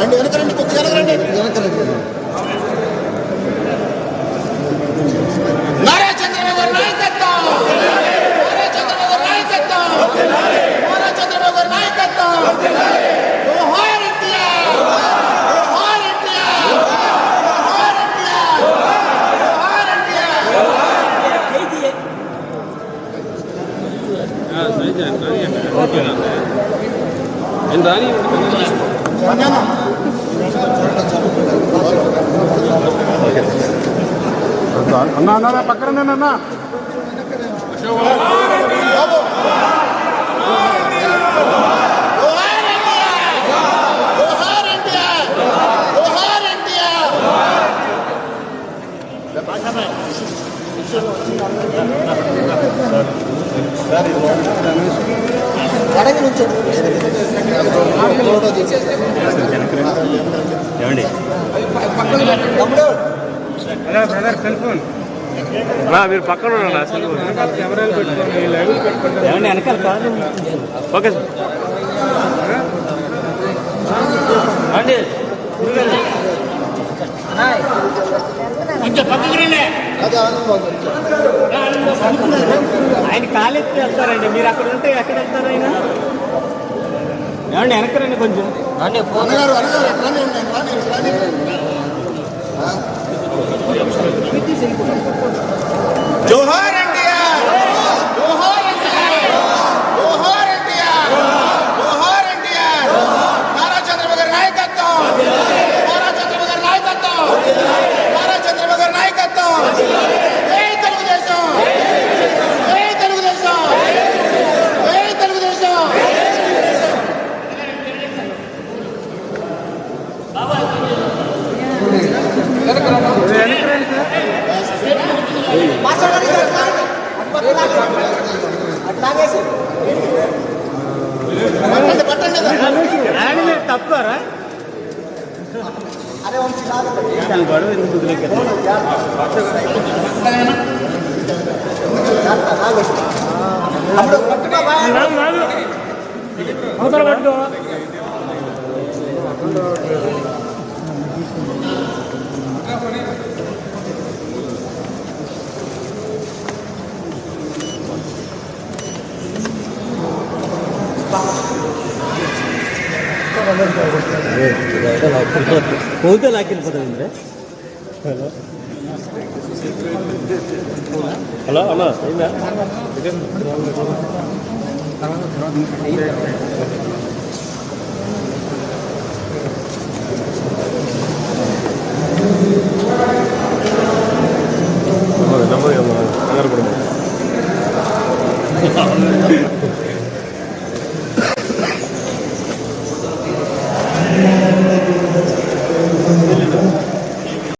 రండి వెనక రండి అన్న అన్న పక్కన అన్న జోహార్ జోహార్ నుంచి ఫోటో ఏమండి బ్రదర్ సెల్ ఫోన్ మీరు పక్కన ఉన్నారు అసలు ఏమండి వెనకాల కాదు ఓకే అండి కొంచెం పక్కకు రండి. అది ఆనందం ఆయన కాలెత్తి వెళ్తారండి. మీరు అక్కడ ఉంటే ఎక్కడ వెళ్తారు ఆయన? ఏమండి వెనకరండి కొంచెం. అన్నగారు పట్టండి పట్టండి ఆయన మీరు తప్పుకోరా అరే వంశీ కాదు తన గొడవ ఎందుకు కుదిరెక్కారు తమ్ముడు ಕೂದಲು ಹಾಕಿಲ್ಲ ಹಲೋ ಅಂದರೆ ಅಲ್ಲ ಅಲ್ಲ ಇಲ್ಲ